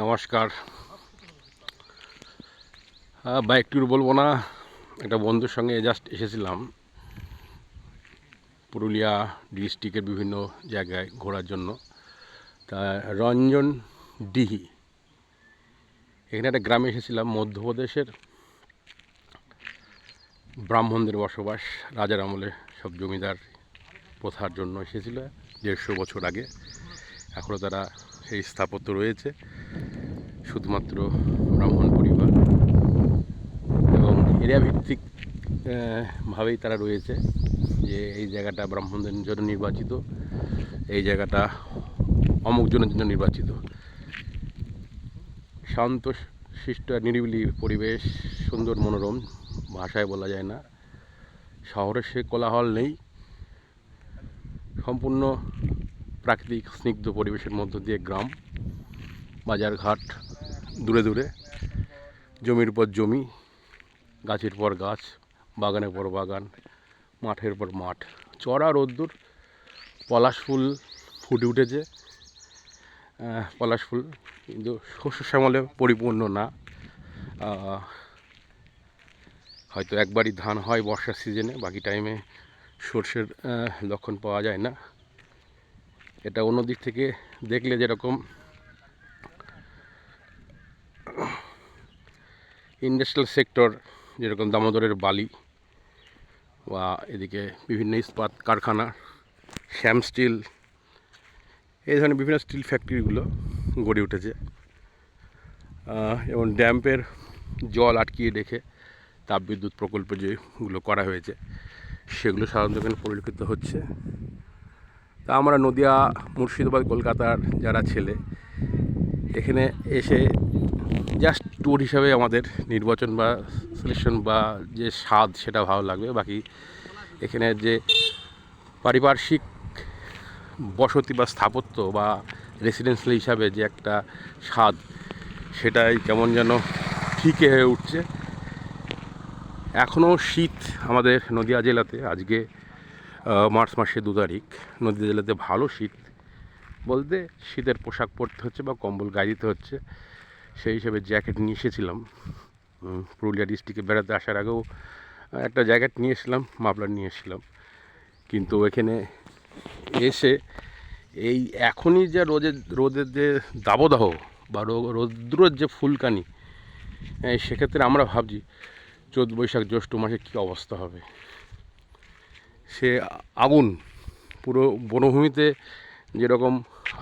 নমস্কার। Bike tour বলব না, একটা বন্ধুর সঙ্গে জাস্ট এসেছিলাম। পুরুলিয়া ডিস্ট্রিক্টের বিভিন্ন জায়গায় ঘোরার জন্য। তা রঞ্জন ডিহি এখানে একটা গ্রামে এসেছিলাম, মধ্যপ্রদেশের। ব্রাহ্মণদের বসবাস, রাজার আমলে সব জমিদার প্রথার জন্য এসেছিল, দেড়শো বছর আগে। এখনও তারা সেই স্থাপত্য রয়েছে, শুধুমাত্র ব্রাহ্মণ পরিবার এবং এরিয়া ভিত্তিক ভাবেই তারা রয়েছে যে এই জায়গাটা ব্রাহ্মণদের জন্য নির্বাচিত, এই জায়গাটা অমুক জনের জন্য নির্বাচিত। শান্ত, শিষ্ট নিরিবিলি পরিবেশ, সুন্দর মনোরম ভাষায় বলা যায় না। শহরের সে কোলাহল নেই। সম্পূর্ণ প্রাকৃতিক স্নিগ্ধ পরিবেশের মধ্য দিয়ে গ্রাম, বাজারঘাট, দূরে দূরে, জমির পর জমি, গাছের পর গাছ, বাগানের পর বাগান, মাঠের পর মাঠ। চড়া রোদ্দুর, পলাশ ফুল ফুটে উঠেছে। পলাশ ফুল কিন্তু শস্য শ্যামলে পরিপূর্ণ না। হয়তো একবারই ধান হয় বর্ষার সিজনে, বাকি টাইমে সর্ষের লক্ষণ পাওয়া যায় না। এটা অন্য দিক থেকে দেখলে যেরকম ইন্ডাস্ট্রিয়াল সেক্টর যেরকম দামোদরের বালি বা এদিকে বিভিন্ন ইস্পাত কারখানা শ্যাম স্টিল এই ধরনের বিভিন্ন স্টিল ফ্যাক্টরিগুলো গড়ে উঠেছে। এবং ড্যাম্পের জল আটকিয়ে রেখে তাপবিদ্যুৎ প্রকল্প যেগুলো করা হয়েছে, সেগুলো সাধারণত এখানে পরিলক্ষিত হচ্ছে। তা আমরা নদিয়া, মুর্শিদাবাদ, কলকাতার যারা ছেলে, এখানে এসে জাস্ট ট্যুর হিসাবে আমাদের নির্বাচন বা সিলেকশন বা যে স্বাদ সেটা ভালো লাগবে। বাকি এখানে যে পারিপার্শ্বিক বসতি বা স্থাপত্য বা রেসিডেন্সিয়াল হিসাবে যে একটা স্বাদ, সেটাই কেমন যেন ফিকে হয়ে উঠছে। এখনও শীত আমাদের নদিয়া জেলাতে। আজকে মার্চ মাসের দু তারিখ নদীয়া জেলাতে ভালো শীত। বলতে শীতের পোশাক পরতে হচ্ছে বা কম্বল গায়ে দিতে হচ্ছে। সেই হিসেবে জ্যাকেট নিয়ে এসেছিলাম। পুরুলিয়া ডিস্ট্রিক্টে বেড়াতে আসার আগেও একটা জ্যাকেট নিয়ে এসেছিলাম, মাফলার নিয়ে এসেছিলাম। কিন্তু এখানে এসে এই এখনই যে রোদের রোদের যে দাবদাহ বা রৌদ্রের যে ফুলকানি সেক্ষেত্রে আমরা ভাবছি, চোদ্দ বৈশাখ জ্যৈষ্ঠ মাসে কী অবস্থা হবে? সে আগুন, পুরো বনভূমিতে যেরকম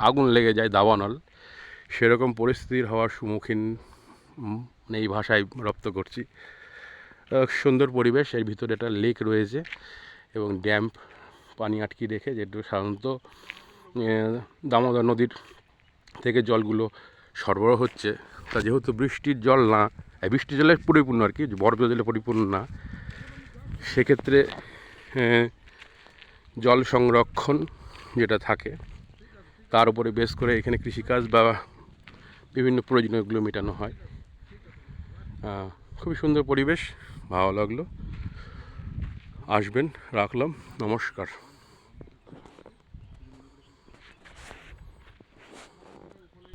আগুন লেগে যায় দাবানল, সেরকম পরিস্থিতির হওয়ার সম্মুখীন মানে এই ভাষায় রপ্ত করছি। সুন্দর পরিবেশ, এর ভিতরে একটা লেক রয়েছে এবং ড্যাম্প পানি আটকে রেখে যেটা সাধারণত দামোদর নদীর থেকে জলগুলো সরবরাহ হচ্ছে। তা যেহেতু বৃষ্টির জল না বৃষ্টির জলে পরিপূর্ণ আর কি বরফ জলে পরিপূর্ণ না, সেক্ষেত্রে জল সংরক্ষণ যেটা থাকে, তার উপরে বেশ করে এখানে কৃষিকাজ বা বিভিন্ন প্রয়োজনীয়গুলো মেটানো হয়। খুবই সুন্দর পরিবেশ, ভালো লাগল। আসবেন, রাখলাম, নমস্কার।